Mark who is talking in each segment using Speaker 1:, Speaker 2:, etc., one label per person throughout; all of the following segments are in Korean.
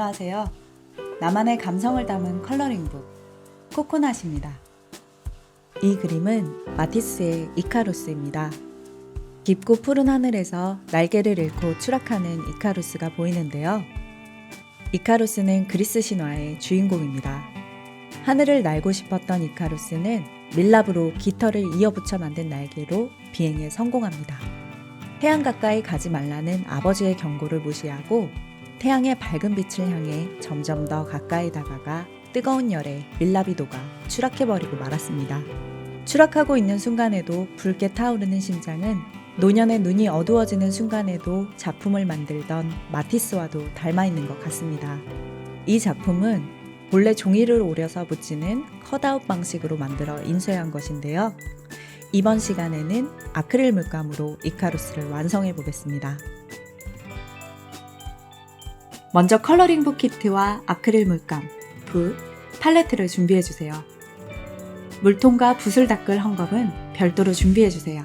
Speaker 1: 안녕하세요. 나만의 감성을 담은 컬러링북 코코넛입니다. 이 그림은 마티스의 이카루스입니다. 깊고 푸른 하늘에서 날개를 잃고 추락하는 이카루스가 보이는데요. 이카루스는 그리스 신화의 주인공입니다. 하늘을 날고 싶었던 이카루스는 밀랍으로 깃털을 이어붙여 만든 날개로 비행에 성공합니다. 태양 가까이 가지 말라는 아버지의 경고를 무시하고 태양의 밝은 빛을 향해 점점 더 가까이 다가가 뜨거운 열에 녹아 추락해버리고 말았습니다. 추락하고 있는 순간에도 붉게 타오르는 심장은 노년의 눈이 어두워지는 순간에도 작품을 만들던 마티스와도 닮아 있는 것 같습니다. 이 작품은 본래 종이를 오려서 붙이는 컷아웃 방식으로 만들어 인쇄한 것인데요. 이번 시간에는 아크릴 물감으로 이카루스를 완성해 보겠습니다. 먼저 컬러링북 키트와 아크릴 물감, 붓, 팔레트를 준비해 주세요. 물통과 붓을 닦을 헝겊은 별도로 준비해 주세요.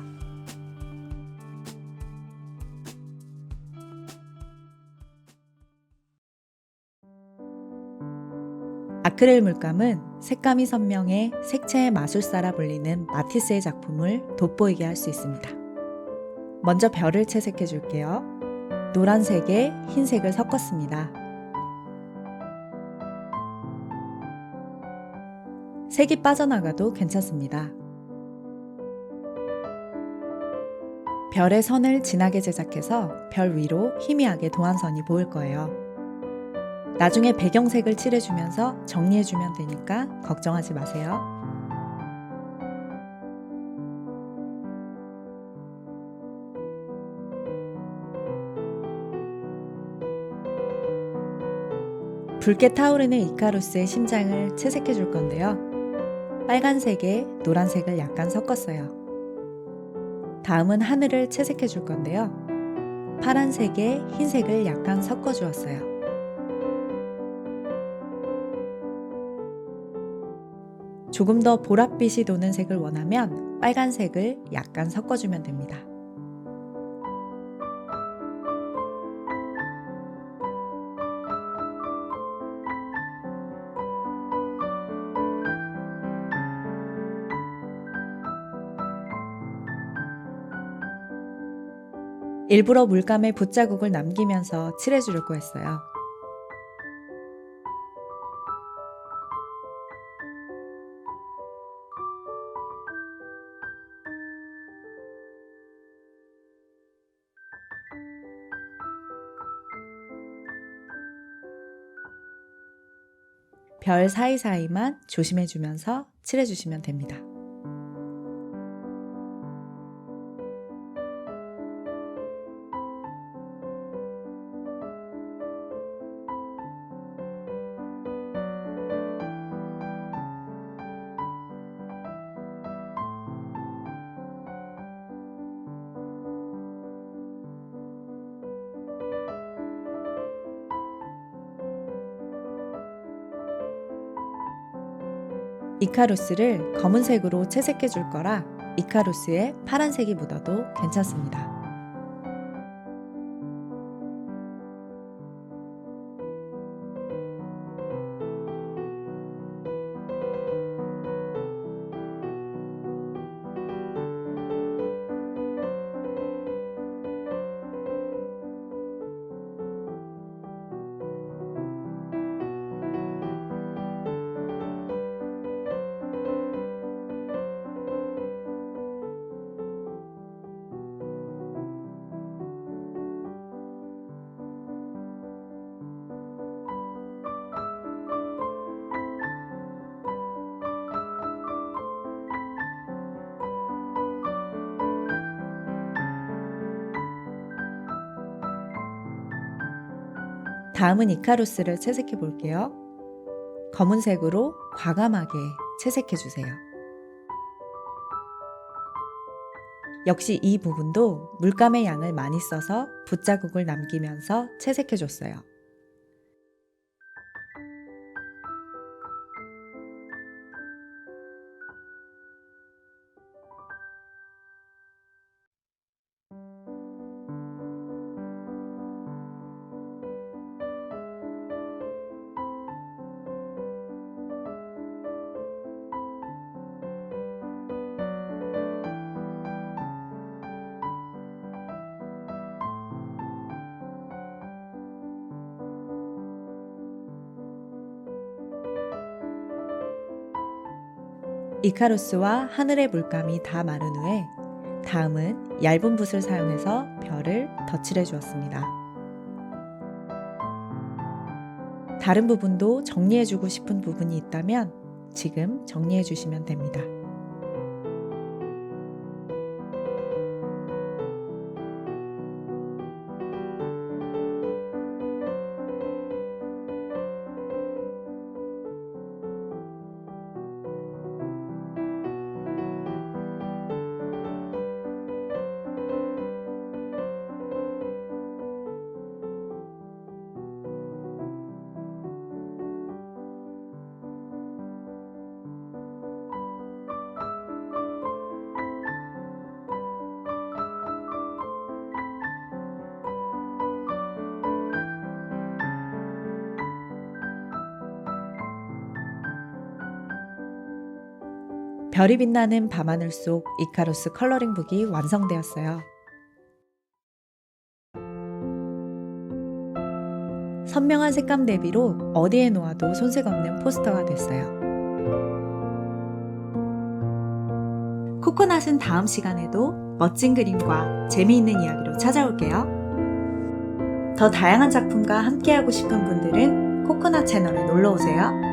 Speaker 1: 아크릴 물감은 색감이 선명해 색채의 마술사라 불리는 마티스의 작품을 돋보이게 할 수 있습니다. 먼저 별을 채색해 줄게요. 노란색에 흰색을 섞었습니다. 색이 빠져나가도 괜찮습니다. 별의 선을 진하게 제작해서 별 위로 희미하게 도안선이 보일 거예요. 나중에 배경색을 칠해주면서 정리해주면 되니까 걱정하지 마세요. 붉게 타오르는 이카루스의 심장을 채색해 줄 건데요. 빨간색에 노란색을 약간 섞었어요. 다음은 하늘을 채색해 줄 건데요. 파란색에 흰색을 약간 섞어 주었어요. 조금 더 보랏빛이 도는 색을 원하면 빨간색을 약간 섞어주면 됩니다. 일부러 물감에 붓자국을 남기면서 칠해주려고 했어요. 별 사이사이만 조심해주면서 칠해주시면 됩니다. 이카루스를 검은색으로 채색해 줄 거라 이카루스에 파란색이 묻어도 괜찮습니다. 다음은 이카루스를 채색해 볼게요. 검은색으로 과감하게 채색해 주세요. 역시 이 부분도 물감의 양을 많이 써서 붓자국을 남기면서 채색해 줬어요. 이카루스와 하늘의 물감이 다 마른 후에 다음은 얇은 붓을 사용해서 별을 덧칠해 주었습니다. 다른 부분도 정리해 주고 싶은 부분이 있다면 지금 정리해 주시면 됩니다. 별이 빛나는 밤하늘 속 이카루스 컬러링북이 완성되었어요. 선명한 색감 대비로 어디에 놓아도 손색 없는 포스터가 됐어요. 코코넛은 다음 시간에도 멋진 그림과 재미있는 이야기로 찾아올게요. 더 다양한 작품과 함께하고 싶은 분들은 코코넛 채널에 놀러 오세요.